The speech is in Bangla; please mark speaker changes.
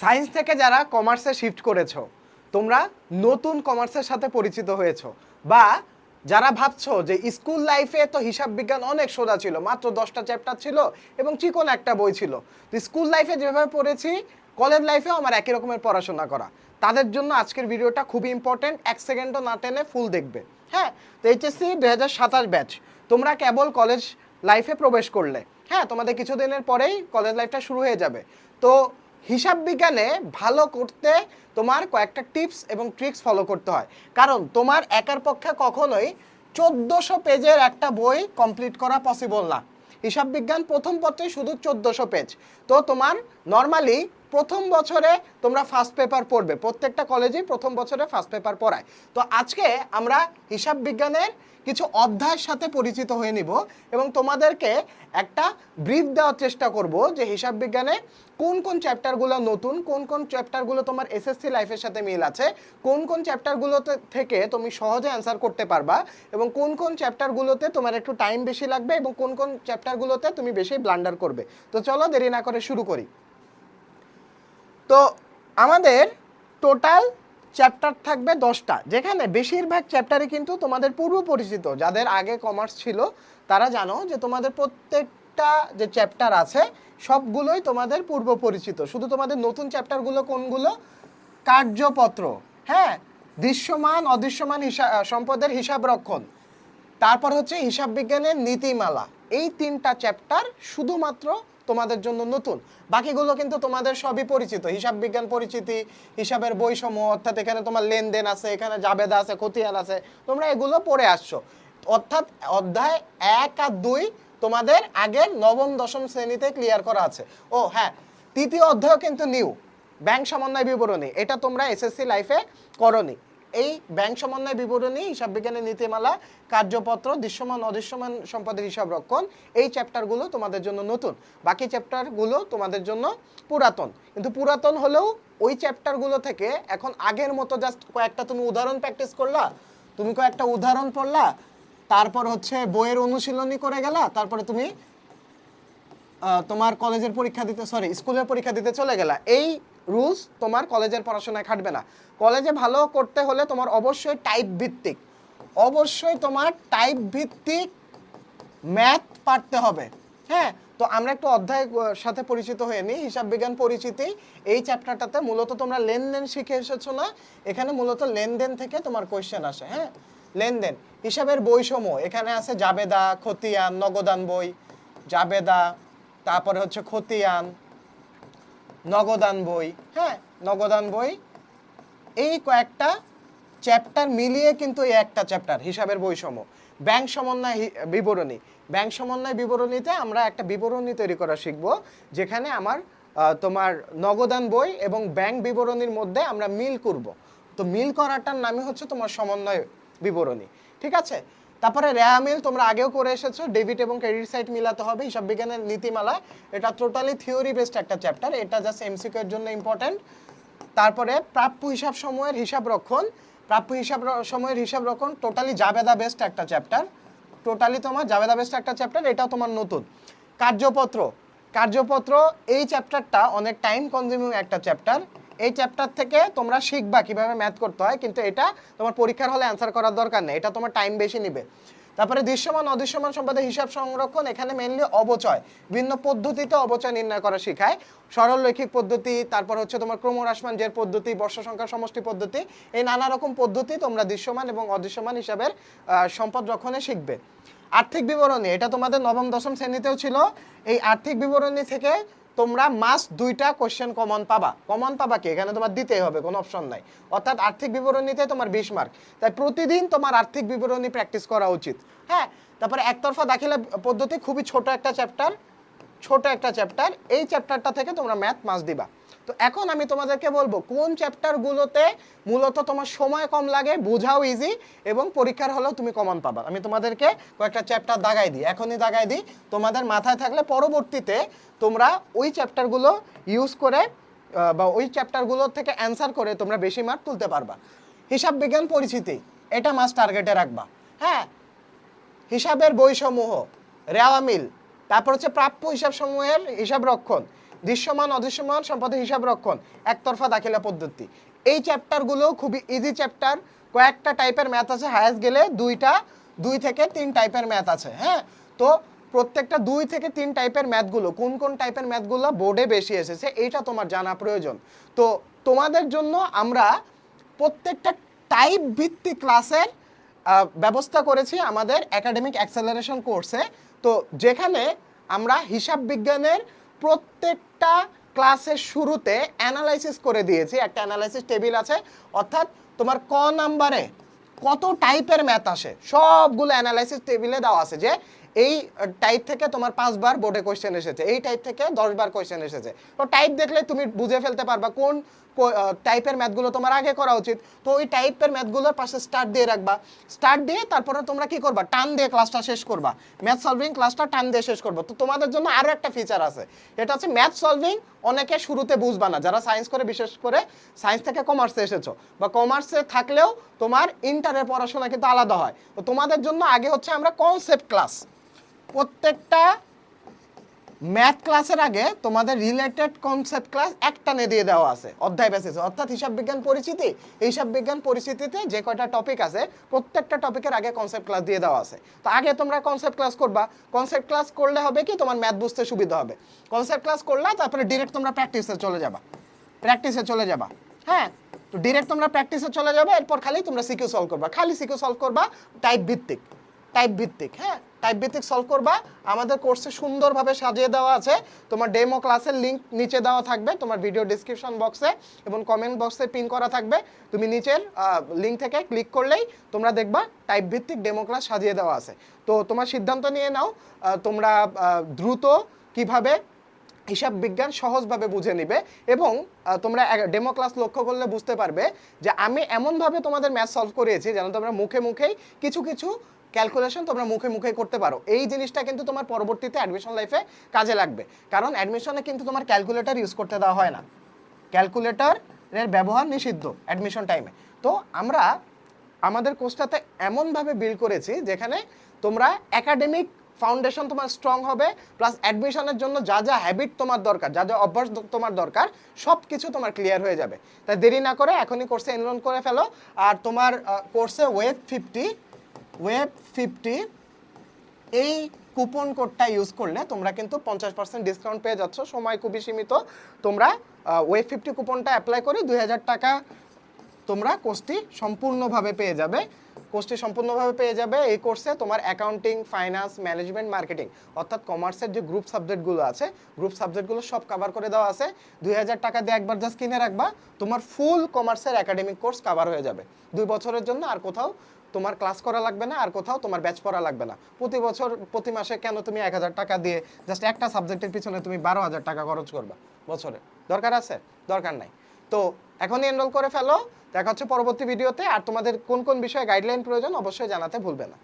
Speaker 1: সায়েন্স থেকে যারা কমার্সে শিফট করেছ, তোমরা নতুন কমার্সের সাথে পরিচিত হয়েছো। বা যারা ভাবছ যে স্কুল লাইফে তো হিসাব বিজ্ঞান অনেক সোজা ছিল, মাত্র দশটা চ্যাপ্টার ছিল এবং চিকন একটা বই ছিল। তো স্কুল লাইফে যেভাবে পড়েছি, কলেজ লাইফেও আমার একই রকমের পড়াশোনা করা। তাদের জন্য আজকের ভিডিওটা খুবই ইম্পর্টেন্ট এক সেকেন্ডও না টেনে ফুল দেখবে। হ্যাঁ তো এইচএসসি দু হাজার সাতাশ ব্যাচ তোমরা কেবল কলেজ লাইফে প্রবেশ করলে। হ্যাঁ তোমাদের কিছুদিনের পরেই কলেজ লাইফটা শুরু হয়ে যাবে। তো হিসাব বিজ্ঞানে ভালো করতে তোমার কয়েকটা টিপস এবং ট্রিক্স ফলো করতে হয়। কারণ তোমার একার পক্ষে কখনোই চোদ্দোশো পেজের একটা বই কমপ্লিট করা পসিবল না। হিসাব বিজ্ঞান প্রথম পত্রে শুধু চোদ্দোশো পেজ। তো তোমার নর্মালি প্রথম বছরে তোমরা ফার্স্ট পেপার পড়বে। প্রত্যেকটা কলেজেই প্রথম বছরে ফার্স্ট পেপার পড়ায়। তো আজকে আমরা হিসাব বিজ্ঞানের কিছু অধ্যায়ের সাথে পরিচিত হয়ে নিব এবং তোমাদেরকে একটা ব্রিফ দেওয়ার চেষ্টা করব যে হিসাব বিজ্ঞানে কোন কোন চ্যাপ্টারগুলো নতুন, কোন কোন চ্যাপ্টারগুলো তোমার এসএসসি লাইফের সাথে মিল আছে, কোন কোন চ্যাপ্টারগুলোতে থেকে তুমি সহজে অ্যান্সার করতে পারবা এবং কোন কোন চ্যাপ্টারগুলোতে তোমার একটু টাইম বেশি লাগবে এবং কোন কোন চ্যাপ্টারগুলোতে তুমি বেশি ব্লান্ডার করবে। তো চলো দেরি না করে শুরু করি। তো আমাদের টোটাল চ্যাপ্টার থাকবে দশটা। যেখানে বেশিরভাগ চ্যাপ্টারই কিন্তু তোমাদের পূর্ব পরিচিত। যাদের আগে কমার্স ছিল, তারা জানো যে তোমাদের প্রত্যেকটা যে চ্যাপ্টার আছে, সবগুলোই তোমাদের পূর্ব পরিচিত। শুধু তোমাদের নতুন চ্যাপ্টারগুলো কোনগুলো? কার্যপত্র হ্যাঁ? দৃশ্যমান, অদৃশ্যমান হিসাব সম্পদের হিসাব রক্ষণ। তারপর হচ্ছে হিসাব বিজ্ঞানের নীতিমালা। এই তিনটা চ্যাপ্টার শুধুমাত্র তোমাদের জন্য নতুন। বাকিগুলো কিন্তু তোমাদের সবই পরিচিত। হিসাব বিজ্ঞান পরিচিতি, হিসাবের বৈষম্য অর্থাৎ এখানে তোমার লেনদেন আছে, এখানে জাবেদা আছে, খতিয়ান আছে, তোমরা এগুলো পড়ে আসছো। অর্থাৎ অধ্যায় এক আর দুই তোমাদের আগের নবম, দশম শ্রেণীতে ক্লিয়ার করা আছে। ও হ্যাঁ তৃতীয় অধ্যায় কিন্তু নিউ ব্যাংক সমন্বয় বিবরণী, এটা তোমরা এসএসসি লাইফে করনি। এই ব্যাংক সমন্বয় বিবরণী, হিসাব বিজ্ঞানের নীতিমালা, কার্যপত্র, দৃশ্যমান, অদৃশ্যমান সম্পদের হিসাব রক্ষণ, এই চ্যাপ্টারগুলো তোমাদের জন্য নতুন। বাকি চ্যাপ্টারগুলো তোমাদের জন্য পুরাতন। কিন্তু পুরাতন হলেও ওই চ্যাপ্টারগুলো থেকে এখন আগের মতো জাস্ট কয়েকটা তুমি উদাহরণ প্র্যাকটিস করলা, তুমি কয়েকটা উদাহরণ পড়লা, তারপর হচ্ছে বইয়ের অনুশীলনী করে গেলা, তারপরে তুমি তোমার কলেজের পরীক্ষা দিতে সরি স্কুলের পরীক্ষা দিতে চলে গেলা। এই রুলস তোমার কলেজের পড়াশোনায় খাটবে না। কলেজে ভালো করতে হলে তোমার অবশ্যই টাইপ ভিত্তিক। অবশ্যই তোমার টাইপ ভিত্তিক ম্যাথ পারতে হবে। হ্যাঁ? তো আমরা একটু অধ্যায় আহ, সাথে পরিচিত হয়ে নিই। হিসাব বিজ্ঞান পরিচিতি এই চ্যাপ্টারটাতে মূলত তোমরা লেনদেন শিখে এসেছ না? এখানে মূলত লেনদেন থেকে তোমার কোয়েশ্চেন আসে হ্যাঁ? লেনদেন হিসাবের বৈষম্য এখানে আছে জাবেদা খতিয়ান নগদান বই। জাবেদা তারপরে হচ্ছে খতিয়ান নগদান বই। হ্যাঁ নগদান বই। এই কয়েকটা চ্যাপ্টার মিলিয়ে কিন্তু এই একটা চ্যাপ্টার হিসাবের বৈষম্য ব্যাংক সমন্বয় বিবরণী। ব্যাংক সমন্বয় বিবরণীতে আমরা একটা বিবরণী তৈরি করা শিখব, যেখানে আমার তোমার নগদান বই এবং ব্যাংক বিবরণীর মধ্যে আমরা মিল করব। তো মিল করাটার নামই হচ্ছে তোমার সমন্বয় বিবরণী। ঠিক আছে? তারপরে রেয়া মিল তোমরা আগেও করে এসেছ ডেবিট এবং ক্রেডিট সাইড মিলাতে হবে, হিসাব বিজ্ঞানের নীতিমালা। এটা টোটালি থিওরি বেসড একটা চ্যাপ্টার এটা জাস্ট এমসিকিউ এর জন্য ইম্পর্টেন্ট তারপরে প্রাপ্য হিসাব সময়ের হিসাব রক্ষণ। প্রাপ্য হিসাব সময়ের হিসাব রক্ষণ টোটালি জাবেদা বেস্ট একটা চ্যাপ্টার টোটালি তোমার জাবেদা বেস্ট একটা চ্যাপ্টার এটাও তোমার নতুন। কার্যপত্র। কার্যপত্র এই চ্যাপ্টারটা অনেক টাইম কনজিউমিং একটা চ্যাপ্টার এই চ্যাপ্টার থেকে তোমরা শিখবা কীভাবে ম্যাথ করতে হয়, কিন্তু এটা তোমার পরীক্ষার হলে অ্যান্সার করার দরকার নেই, এটা তোমার টাইম বেশি নেবে। তারপরে দৃশ্যমান, অদৃশ্যমান সম্পদের হিসাব সংরক্ষণ, এখানে মেনলি অবচয় বিভিন্ন পদ্ধতিতে অবচয় নির্ণয় করা শেখায়। সরল রৈখিক পদ্ধতি, তারপর হচ্ছে তোমার ক্রমহ্রাসমান জের পদ্ধতি, বর্ষ সংখ্যা সমষ্টি পদ্ধতি, এই নানা রকম পদ্ধতি তোমরা দৃশ্যমান এবং অদৃশ্যমান হিসাবের সম্পদ রক্ষণে শিখবে। আর্থিক বিবরণী, এটা তোমাদের নবম, দশম শ্রেণীতেও ছিল। এই আর্থিক বিবরণী থেকে তোমরা মাস দুইটা কোশ্চেন কমন পাবা। কমন পাবা কি? এখানে তোমার দিতেই হবে, কোনো অপশন নাই। অর্থাৎ আর্থিক বিবরণীতে তোমার বিশ মার্ক তাই প্রতিদিন তোমার আর্থিক বিবরণী প্র্যাকটিস করা উচিত। হ্যাঁ? তারপরে একতরফা দাখিলা পদ্ধতি খুবই ছোট একটা চ্যাপ্টার ছোট একটা চ্যাপ্টার এই চ্যাপ্টারটা থেকে তোমরা ম্যাথ মাস দিবা। তো এখন আমি তোমাদেরকে বলব, কোন চ্যাপ্টারগুলোতে মূলত তোমার সময় কম লাগে, বোঝাও ইজি এবং পরীক্ষার হলেও তুমি কমন পাবা। আমি তোমাদেরকে কয়েকটা চ্যাপ্টার দাগাই দিই, এখনই দাগাই দিই। তোমাদের মাথায় থাকলে পরবর্তীতে তোমরা ওই চ্যাপ্টারগুলো ইউজ করে বা ওই চ্যাপ্টারগুলো থেকে অ্যান্সার করে তোমরা বেশি মার্ক তুলতে পারবা। হিসাব বিজ্ঞান পরিচিতি, এটা মাস টার্গেটে রাখবা। হ্যাঁ হিসাবের বইসমূহ, রেওয়া মিল তারপর হচ্ছে প্রাপ্য হিসাব সমূহের হিসাব রক্ষণ, দৃশ্যমান, অদৃশ্যমান সম্পদের হিসাব রক্ষণ, একতরফা দাখিলা পদ্ধতি। এই চ্যাপ্টারগুলো খুবই ইজি চ্যাপ্টার কয়েকটা টাইপের ম্যাথ আছে হায়েস্ট গেলে দুইটা, দুই থেকে তিন টাইপের ম্যাথ আছে হ্যাঁ? তো প্রত্যেকটা দুই থেকে তিন টাইপের ম্যাথগুলো কোন কোন টাইপের ম্যাথগুলো বোর্ডে বেশি এসেছে, এইটা তোমার জানা প্রয়োজন। তো তোমাদের জন্য আমরা প্রত্যেকটা টাইপ ভিত্তিক ক্লাসের ব্যবস্থা করেছি আমাদের একাডেমিক অ্যাক্সেলারেশন কোর্সে তো যেখানে আমরা হিসাব বিজ্ঞানের প্রত্যেকটা ক্লাসের শুরুতে অ্যানালাইসিস করে দিয়েছি, একটা অ্যানালাইসিস টেবিল আছে, অর্থাৎ তোমার ক নাম্বারে কত টাইপের ম্যাথ আসে, সবগুলো অ্যানালাইসিস টেবিলে দেওয়া আছে যে এই টাইপ থেকে তোমার পাঁচবার বোর্ডে কোয়েশ্চেন এসেছে, এই টাইপ থেকে দশবার কোয়েশ্চেন এসেছে। তো টাইপ দেখলে তুমি বুঝে ফেলতে পারবা কোন টাইপের ম্যাথগুলো তোমার আগে করা উচিত। তো ওই টাইপের ম্যাথগুলোর পাশে স্টার্ট দিয়ে রাখবা। স্টার্ট দিয়ে তারপরে তোমরা কি করবা? টান দিয়ে ক্লাসটা শেষ করবা। ম্যাথ সলভিং ক্লাসটা টান দিয়ে শেষ করব। তো তোমাদের জন্য আরও একটা ফিচার আছে। এটা হচ্ছে ম্যাথ সলভিং অনেকে শুরুতে বুঝবা না। যারা সায়েন্স করে, বিশেষ করে সায়েন্স থেকে কমার্সে এসেছ। বা কমার্সে থাকলেও তোমার ইন্টারের পড়াশোনা কিন্তু আলাদা হয়। তো তোমাদের জন্য আগে হচ্ছে আমরা কনসেপ্ট ক্লাস প্রত্যেকটা ম্যাথ ক্লাসের আগে তোমাদের রিলেটেড কনসেপ্ট ক্লাস একটানে দিয়ে দেওয়া আছে, অধ্যায় বেসিসে অর্থাৎ হিসাব বিজ্ঞান পরিচিতি হিসাব বিজ্ঞান পরিচিতিতে যে কয়টা টপিক আছে, প্রত্যেকটা টপিকের আগে কনসেপ্ট ক্লাস দিয়ে দেওয়া আছে। তো আগে তোমরা কনসেপ্ট ক্লাস করবা। কনসেপ্ট ক্লাস করলে হবে কি, তোমার ম্যাথ বুঝতে সুবিধা হবে। কনসেপ্ট ক্লাস করলে, তারপরে ডিরেক্ট তোমরা প্র্যাকটিসে চলে যাবা। প্র্যাকটিসে চলে যাবা। হ্যাঁ? তো ডিরেক্ট তোমরা প্র্যাকটিসে চলে যাবে, এরপর খালি তোমরা সিকিউ সলভ করবা। খালি সিকিউ সলভ করবা টাইপ ভিত্তিক টাইপ ভিত্তিক হ্যাঁ? টাইপ ভিত্তিক সলভ করবা। আমাদের কোর্সে সুন্দরভাবে সাজিয়ে দেওয়া আছে। তোমার ডেমো ক্লাসের লিঙ্ক নিচে দেওয়া থাকবে, তোমার ভিডিও ডিসক্রিপশন বক্সে এবং কমেন্ট বক্সে পিন করা থাকবে। তুমি নিচের লিঙ্ক থেকে ক্লিক করলেই তোমরা দেখবা টাইপভিত্তিক ডেমো ক্লাস সাজিয়ে দেওয়া আছে। তো তোমার সিদ্ধান্ত নিয়ে নাও তোমরা দ্রুত কীভাবে হিসাব বিজ্ঞান সহজভাবে বুঝে নিবে এবং তোমরা ডেমো ক্লাস লক্ষ্য করলে বুঝতে পারবে যে আমি এমনভাবে তোমাদের ম্যাথ সলভ করিয়েছি যেন তোমরা মুখে মুখেই কিছু কিছু ক্যালকুলেশন তোমরা মুখে মুখেই করতে পারো। এই জিনিসটা কিন্তু তোমার পরবর্তীতে অ্যাডমিশন লাইফে কাজে লাগবে। কারণ অ্যাডমিশনে কিন্তু তোমার ক্যালকুলেটর ইউজ করতে দেওয়া হয় না। ক্যালকুলেটরের ব্যবহার নিষিদ্ধ অ্যাডমিশন টাইমে তো আমরা আমাদের কোর্সটাতে এমনভাবে বিল করেছি যেখানে তোমরা একাডেমিক ফাউন্ডেশন তোমার স্ট্রং হবে প্লাস অ্যাডমিশনের জন্য যা যা হ্যাবিট তোমার দরকার, যা যা অভ্যাস তোমার দরকার সব কিছু তোমার ক্লিয়ার হয়ে যাবে। তাই দেরি না করে এখনই কোর্সে এনরোল করে ফেলো। আর তোমার কোর্সে ওয়েব ফিফটি ওয়েব ফিফটি এই কুপন কোডটা ইউজ করলে তোমরা কিন্তু পঞ্চাশ পার্সেন্ট ডিসকাউন্ট পেয়ে যাচ্ছ। সময় খুবই সীমিত। তোমরা ওয়েব ফিফটি কুপনটা অ্যাপ্লাই করে দুই হাজার টাকা তোমরা কোর্সটি সম্পূর্ণভাবে পেয়ে যাবে। কোর্সটি সম্পূর্ণভাবে পেয়ে যাবে। এই কোর্সে তোমার অ্যাকাউন্টিং ফাইন্যান্স ম্যানেজমেন্ট মার্কেটিং অর্থাৎ কমার্সের যে গ্রুপ সাবজেক্টগুলো আছে গ্রুপ সাবজেক্টগুলো সব কভার করে দেওয়া আছে। দুই হাজার টাকা দিয়ে একবার জাস্ট কিনে রাখবা, তোমার ফুল কমার্সের একাডেমিক কোর্স কভার হয়ে যাবে। দুই বছরের জন্য আর কোথাও তোমার ক্লাস করা লাগবে না, আর কোথাও তোমার ব্যাচ পড়া লাগবে না। প্রতি বছর, প্রতি মাসে কেন তুমি এক হাজার টাকা দিয়ে জাস্ট একটা সাবজেক্টের পিছনে তুমি বারো হাজার টাকা খরচ করবা বছরে? দরকার আছে? দরকার নাই। তো এখনই এনরোল করে ফেলো। দেখা হচ্ছে পরবর্তী ভিডিওতে। আর তোমাদের কোন কোন বিষয়ে গাইডলাইন প্রয়োজন অবশ্যই জানাতে ভুলবে না।